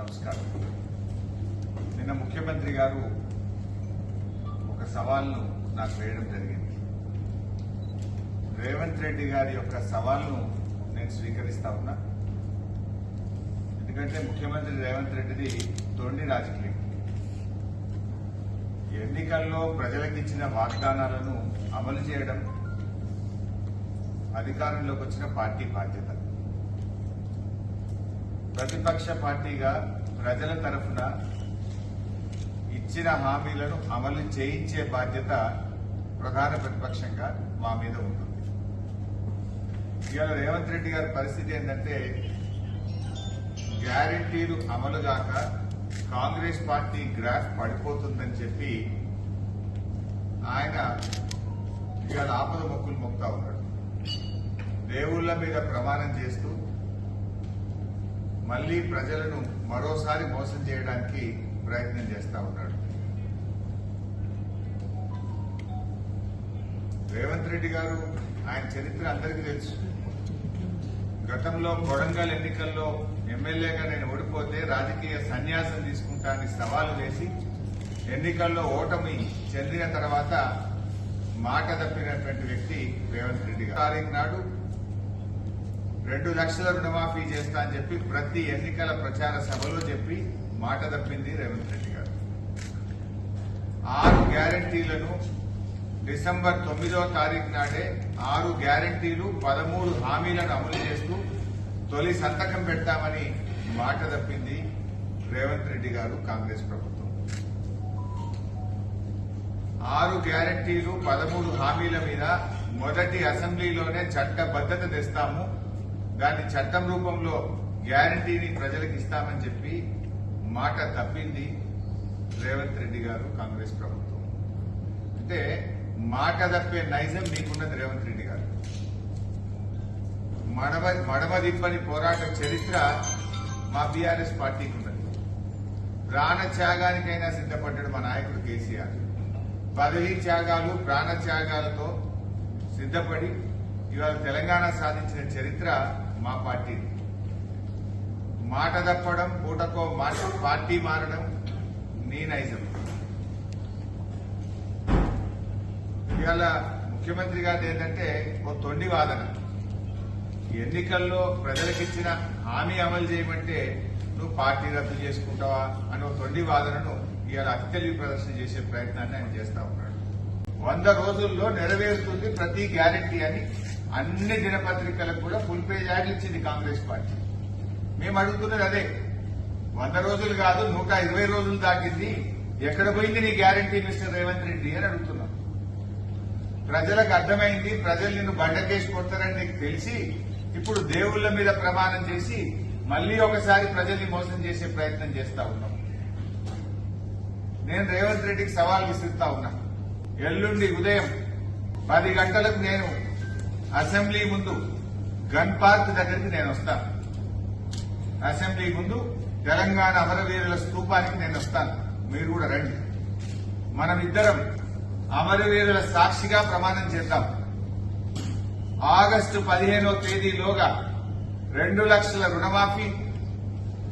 నమస్కారం. నిన్న ముఖ్యమంత్రి గారు ఒక సవాల్ను నాకు వేయడం జరిగింది. రేవంత్ రెడ్డి గారి యొక్క సవాల్ను నేను స్వీకరిస్తా ఉన్నా. ఎందుకంటే ముఖ్యమంత్రి రేవంత్ రెడ్డిది తొండి రాజకీయం. ఎన్నికల్లో ప్రజలకు ఇచ్చిన వాగ్దానాలను అమలు చేయడం అధికారంలోకి వచ్చిన పార్టీ బాధ్యత. ప్రతిపక్ష పార్టీగా ప్రజల తరఫున ఇచ్చిన హామీలను అమలు చేయించే బాధ్యత ప్రధాన ప్రతిపక్షంగా మా మీద ఉంటుంది. ఇవాళ రేవంత్ రెడ్డి గారి పరిస్థితి ఏంటంటే గ్యారంటీలు అమలు కాక కాంగ్రెస్ పార్టీ గ్రాఫ్ పడిపోతుందని చెప్పి ఆయన ఇవాళ ఆపద మొక్కులు మొక్తా ఉన్నాడు. దేవుళ్ళ మీద ప్రమాణం చేస్తూ మళ్ళీ ప్రజలను మరోసారి మోసం చేయడానికి ప్రయత్నం చేస్తా ఉన్నాడు. రేవంత్ రెడ్డి గారు ఆయన చరిత్ర అందరికీ తెలుసు. గతంలో కొడంగల్ ఎన్నికల్లో ఎమ్మెల్యేగా నేను ఓడిపోతే రాజకీయ సన్యాసం తీసుకుంటానని సవాలు వేసి ఎన్నికల్లో ఓటమి చెందిన తర్వాత మాట తప్పినటువంటి వ్యక్తి రేవంత్ రెడ్డి గారు. తారీఖు నాడు రెండు లక్షల రుణమాఫీ చేస్తా అని చెప్పి ప్రతి ఎన్నికల ప్రచార సభలో చెప్పి మాట తప్పింది రేవంత్ రెడ్డి గారు. ఆరు గ్యారంటీలను డిసెంబర్ తొమ్మిదో తారీఖు నాడే ఆరు గ్యారంటీలు పదమూడు హామీలను అమలు చేస్తూ తొలి సంతకం పెడతామని మాట తప్పింది రేవంత్ రెడ్డి గారు కాంగ్రెస్ ప్రభుత్వం. ఆరు గ్యారంటీలు పదమూడు హామీల మీద మొదటి అసెంబ్లీలోనే చట్టబద్దత తెస్తాము. దాన్ని చట్టం రూపంలో గ్యారంటీని ప్రజలకు ఇస్తామని చెప్పి మాట తప్పింది రేవంత్ రెడ్డి గారు కాంగ్రెస్ ప్రభుత్వం. అంటే మాట తప్పే నైజం మీకున్నది రేవంత్ రెడ్డి గారు. మడమ మడమ దిప్పని పోరాట చరిత్ర మా బీఆర్ఎస్ పార్టీకి ఉన్నది. ప్రాణ త్యాగానికైనా సిద్ధపడ్డాడు మా నాయకుడు కేసీఆర్. పదవీ త్యాగాలు ప్రాణ త్యాగాలతో సిద్ధపడి ఇవాళ తెలంగాణ సాధించిన చరిత్ర మా పార్టీని మాట తప్పడం పూటకో మాట పార్టీ మారడం నీ నైజం ఇవాళ ముఖ్యమంత్రి గారు ఏంటంటే ఓ తొండి వాదన. ఎన్నికల్లో ప్రజలకిచ్చిన హామీ అమలు చేయమంటే నువ్వు పార్టీ రద్దు చేసుకుంటావా అని ఒక తొండి వాదనను ఇవాళ అత్యలివి ప్రదర్శన చేసే ప్రయత్నాన్ని ఆయన చేస్తా ఉన్నాడు. వంద రోజుల్లో నెరవేరుతుంది ప్రతి గ్యారెంటీ అని అన్ని దినపత్రికలకు కూడా ఫుల్ పేజ్ యాడ్ ఇచ్చింది కాంగ్రెస్ పార్టీ. మేము అడుగుతున్నది అదే. వంద రోజులు కాదు నూట ఇరవై రోజులు దాటింది. ఎక్కడ పోయింది నీ గ్యారెంటీ మిస్టర్ రేవంత్ రెడ్డి అని అడుగుతున్నాం. ప్రజలకు అర్థమైంది ప్రజలు నిన్ను బండకేసి కొడతారని నీకు తెలిసి ఇప్పుడు దేవుళ్ళ మీద ప్రమాణం చేసి మళ్ళీ ఒకసారి ప్రజల్ని మోసం చేసే ప్రయత్నం చేస్తా ఉన్నాం. నేను రేవంత్ రెడ్డికి సవాల్ విసురుతా ఉన్నా. ఎల్లుండి ఉదయం పది గంటలకు నేను అసెంబ్లీ ముందు గన్ పార్క్ దగ్గరికి నేను వస్తాను అసెంబ్లీ ముందు తెలంగాణ అమరవీరుల స్తూపానికి నేను వస్తాను మీరు కూడా రండి. మనం ఇద్దరం అమరవీరుల సాక్షిగా ప్రమాణం చేద్దాం. ఆగస్టు పదిహేనో తేదీలోగా రెండు లక్షల రుణమాఫీ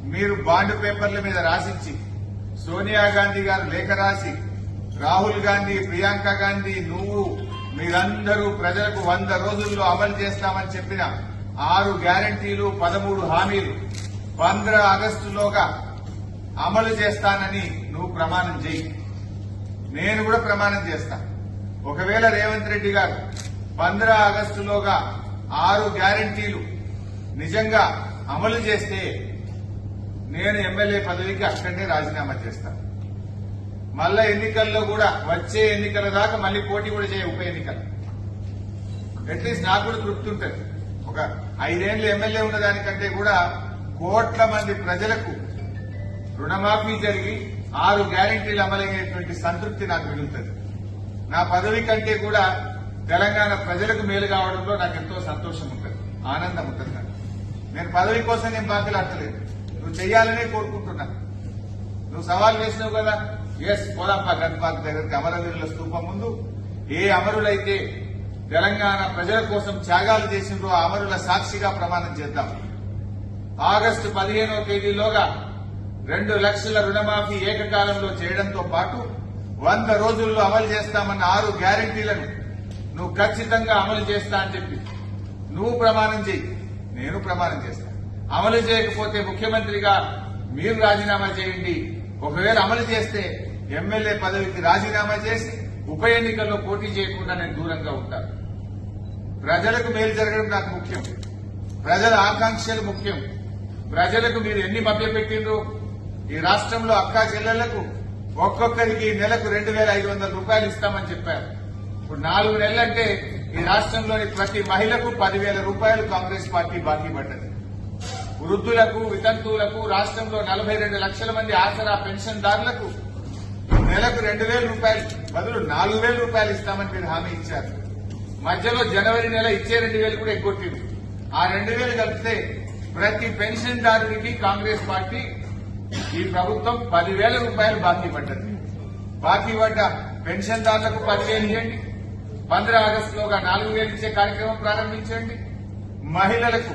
మీరు బాండ్ పేపర్ల మీద రాసిచ్చి సోనియా గాంధీ గారు లేఖ రాసి రాహుల్ గాంధీ ప్రియాంక గాంధీ నువ్వు మీరందరూ ప్రజలకు వంద రోజుల్లో అమలు చేస్తామని చెప్పిన ఆరు గ్యారంటీలు పదమూడు హామీలు పంద్ర ఆగస్టులోగా అమలు చేస్తానని నువ్వు ప్రమాణం చేయి నేను కూడా ప్రమాణం చేస్తా. ఒకవేళ రేవంత్ రెడ్డి గారు పంద్ర ఆగస్టులోగా ఆరు గ్యారంటీలు నిజంగా అమలు చేస్తే నేను ఎమ్మెల్యే పదవికి అక్కడనే రాజీనామా చేస్తాను మళ్ళా ఎన్నికల్లో కూడా వచ్చే ఎన్నికల దాకా మళ్ళీ పోటీ కూడా చేయ ఉప ఎన్నికలు. అట్లీస్ట్ నాకు కూడా తృప్తి ఉంటుంది ఒక ఐదేళ్ళు ఎమ్మెల్యే ఉన్న దానికంటే కూడా కోట్ల మంది ప్రజలకు రుణమాఫీ జరిగి ఆరు గ్యారంటీలు అమలయ్యేటువంటి సంతృప్తి నాకు మిగులుతుంది. నా పదవి కంటే కూడా తెలంగాణ ప్రజలకు మేలు కావడంలో నాకు ఎంతో సంతోషం ఉంటుంది. ఆనందం ఉంటుంది నాకు. నేను పదవి కోసం నేను బాధ్యలాడతలేదు నువ్వు చేయాలనే కోరుకుంటున్నా. నువ్వు సవాల్ వేసినావు కదా. ఎస్ పోదాంపా గన్పార్క్ దగ్గరికి. అమరవీరుల స్థూపం ముందు ఏ అమరులైతే తెలంగాణ ప్రజల కోసం త్యాగాలు చేసిండ్రో ఆ అమరుల సాక్షిగా ప్రమాణం చేద్దాం. ఆగస్టు పదిహేనో తేదీలోగా రెండు లక్షల రుణమాఫీ ఏకకాలంలో చేయడంతో పాటు వంద రోజుల్లో అమలు చేస్తామన్న ఆరు గ్యారంటీలను నువ్వు ఖచ్చితంగా అమలు చేస్తా అని చెప్పి నువ్వు ప్రమాణం చేయి నేను ప్రమాణం చేస్తా. అమలు చేయకపోతే ముఖ్యమంత్రిగా మీరు రాజీనామా చేయండి. ఒకవేళ అమలు చేస్తే ఎమ్మెల్యే పదవికి రాజీనామా చేసి ఉప ఎన్నికల్లో పోటీ చేయకుండా నేను దూరంగా ఉంటాను. ప్రజలకు మేలు జరగడం నాకు ముఖ్యం. ప్రజల ఆకాంక్షలు ముఖ్యం. ప్రజలకు మీరు ఎన్ని మభ్యపెట్టిండ్రు ఈ రాష్ట్రంలో అక్కా చెల్లెళ్ళకు ఒక్కొక్కరికి నెలకు రెండు వేల ఐదు వందల రూపాయలు ఇస్తామని చెప్పారు. ఇప్పుడు నాలుగు నెలలంటే ఈ రాష్ట్రంలోని ప్రతి మహిళకు పదివేల రూపాయలు కాంగ్రెస్ పార్టీ బాకీ పడ్డది. వృద్ధులకు వితంతువులకు రాష్ట్రంలో నలభై రెండు లక్షల మంది ఆసరా పెన్షన్దారులకు నెలకు రెండు వేల రూపాయలు బదులు నాలుగు వేల రూపాయలు ఇస్తామని మీరు హామీ ఇచ్చారు. మధ్యలో జనవరి నెల ఇచ్చే రెండు వేలు కూడా ఎగ్గొట్టింది. ఆ రెండు వేలు కలిపితే ప్రతి పెన్షన్దారుడికి కాంగ్రెస్ పార్టీ ఈ ప్రభుత్వం పదివేల రూపాయలు బాకీ పడ్డది. బాకీ పడ్డ పెన్షన్దారులకు పదివేలు ఇవ్వండి. పంద్ర ఆగస్టులోగా నాలుగు వేలు ఇచ్చే కార్యక్రమం ప్రారంభించండి. మహిళలకు